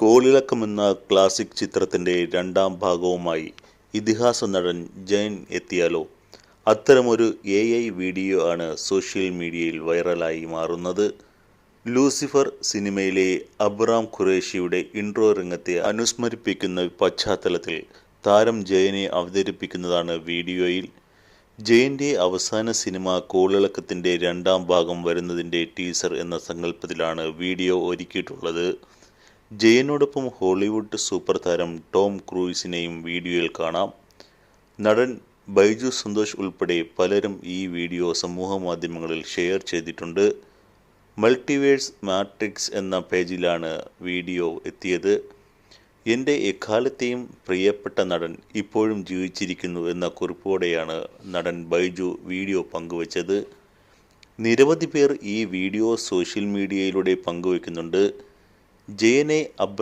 കോളിളക്കമെന്ന classic ചിത്രത്തിന്റെ രണ്ടാം ഭാഗവുമായി ഇതിഹാസ നടൻ ജയൻ എത്തിയാലോ. അത്തരമൊരു എ ഐ വീഡിയോ ആണ് സോഷ്യൽ മീഡിയയിൽ വൈറലായി മാറുന്നത്. ലൂസിഫർ സിനിമയിലെ അബ്രാം ഖുറേഷിയുടെ ഇൻട്രോ രംഗത്തെ അനുസ്മരിപ്പിക്കുന്ന പശ്ചാത്തലത്തിൽ താരം ജയനെ അവതരിപ്പിക്കുന്നതാണ് വീഡിയോയിൽ. ജയന്റെ അവസാന സിനിമ കോളിളക്കത്തിന്റെ രണ്ടാം ഭാഗം വരുന്നതിന്റെ ടീസർ എന്ന സങ്കല്പത്തിലാണ് വീഡിയോ ഒരുക്കിയിട്ടുള്ളത്. ജയനോടൊപ്പം ഹോളിവുഡ് സൂപ്പർ താരം ടോം ക്രൂയിസിനെയും വീഡിയോയിൽ കാണാം. നടൻ ബൈജു സന്തോഷ് ഉൾപ്പെടെ പലരും ഈ വീഡിയോ സമൂഹ മാധ്യമങ്ങളിൽ ഷെയർ ചെയ്തിട്ടുണ്ട്. മൾട്ടിവേഴ്സ് മാട്രിക്സ് എന്ന പേജിലാണ് വീഡിയോ എത്തിയത്. എന്റെ എക്കാലത്തെയും പ്രിയപ്പെട്ട നടൻ ഇപ്പോഴും ജീവിച്ചിരിക്കുന്നു എന്ന കുറിപ്പോടെയാണ് നടൻ ബൈജു വീഡിയോ പങ്കുവച്ചത്. നിരവധി പേർ ഈ വീഡിയോ സോഷ്യൽ മീഡിയയിലൂടെ പങ്കുവയ്ക്കുന്നുണ്ട്. ജയനെ അബ്ര